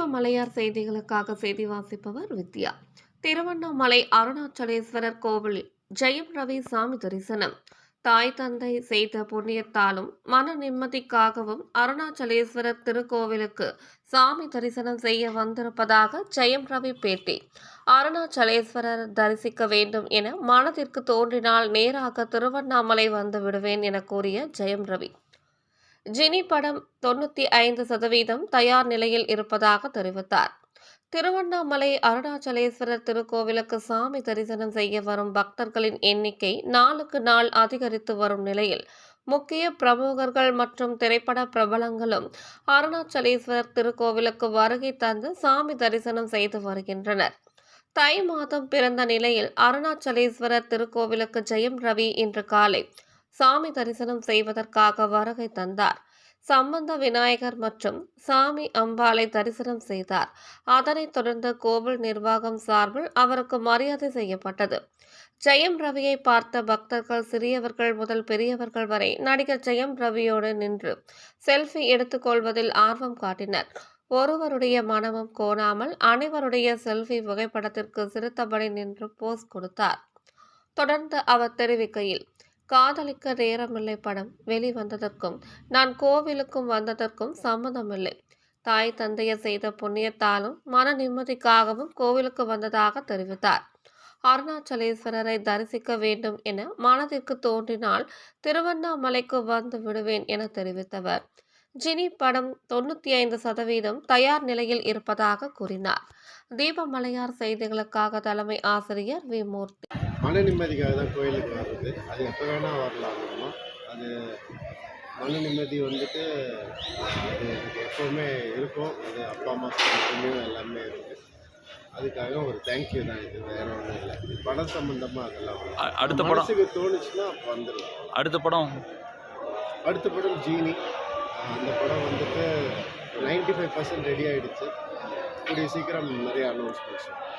தீபமலையார் செய்திகளுக்காக செய்தி வாசிப்பவர் வித்யா. திருவண்ணாமலை அருணாச்சலேஸ்வரர் கோவிலில் ஜெயம் ரவி சாமி தரிசனம். தாய் தந்தை செய்த புண்ணியத்தாலும் மன நிம்மதிக்காகவும் அருணாச்சலேஸ்வரர் திருக்கோவிலுக்கு சாமி தரிசனம் செய்ய வந்திருப்பதாக ஜெயம் ரவி பேட்டி. அருணாச்சலேஸ்வரர் தரிசிக்க வேண்டும் என மனதிற்கு தோன்றினால் நேராக திருவண்ணாமலை வந்து விடுவேன் என கூறிய ஜெயம் ரவி. ஜினி படம் தொண்ணூற்றி ஐந்து சதவீதம் தயார் நிலையில் இருப்பதாக தெரிவித்தார். திருவண்ணாமலை அருணாச்சலேஸ்வரர் திருக்கோவிலுக்கு சாமி தரிசனம் செய்ய வரும் பக்தர்களின் எண்ணிக்கை நாளுக்கு நாள் அதிகரித்து வரும் நிலையில் முக்கிய பிரமுகர்கள் மற்றும் திரைப்பட பிரபலங்களும் அருணாச்சலேஸ்வரர் திருக்கோவிலுக்கு வருகை தந்து சாமி தரிசனம் செய்து வருகின்றனர். தை மாதம் பிறந்த நிலையில் அருணாச்சலேஸ்வரர் திருக்கோவிலுக்கு ஜெயம் ரவி இன்று காலை சாமி தரிசனம் செய்வதற்காக வருகை தந்தார். சம்பந்த விநாயகர் மற்றும் சாமி அம்பாளை தரிசனம் செய்தார். அதனைத் தொடர்ந்து கோவில் நிர்வாகம் சார்பில் அவருக்கு மரியாதை செய்யப்பட்டது. ஜெயம் ரவியை பார்த்த பக்தர்கள் சிறியவர்கள் முதல் பெரியவர்கள் வரை நடிகர் ஜெயம் ரவியோடு நின்று செல்ஃபி எடுத்துக்கொள்வதில் ஆர்வம் காட்டினர். ஒருவருடைய மனமும் கோணாமல் அனைவருடைய செல்ஃபி புகைப்படத்திற்கு சிறுத்தபடி நின்று போஸ் கொடுத்தார். தொடர்ந்து அவர் தெரிவிக்கையில் காதலிக்க நேரமில்லை படம் வெளிவந்ததற்கும் நான் கோவிலுக்கும் வந்ததற்கும் சம்மதமில்லை தாய் தந்தையர் செய்த புண்ணியத்தாலும் மன நிம்மதிக்காகவும் கோவிலுக்கு வந்ததாக தெரிவித்தார். அருணாச்சலேஸ்வரரை தரிசிக்க வேண்டும் என மனதிற்கு தோன்றினால் திருவண்ணாமலைக்கு வந்து விடுவேன் என தெரிவித்தவர். ஜினி படம் தொண்ணூற்றி ஐந்து சதவீதம் தயார் நிலையில் இருப்பதாக கூறினார். தீபமலையார் செய்திகளுக்காக தலைமை ஆசிரியர் வி. மூர்த்தி. மன நிம்மதிக்காக தான் கோயிலுக்கு வர்றது. அது எப்போ வேணால் வரலாம். நம்ம அது மன நிம்மதி வந்துட்டு அது எனக்கு எப்போவுமே இருக்கும். அது அப்பா அம்மா புண்ணியம் எல்லாமே இருக்குது அதுக்காக ஒரு தேங்க்யூ தான் இது. வேற ஒன்றும் இல்லை. படம் சம்மந்தமாக அதெல்லாம் அடுத்த படம். மனசுக்கு தோணுச்சுன்னா அப்போ வந்துடலாம். அடுத்த படம்? அடுத்த படம் ஜீனி. அந்த படம் வந்துட்டு நைன்டி ஃபைவ் பர்சன்ட் ரெடி ஆகிடுச்சு கூடிய சீக்கிரம் நிறைய அனௌன்ஸ் பண்ணுறோம்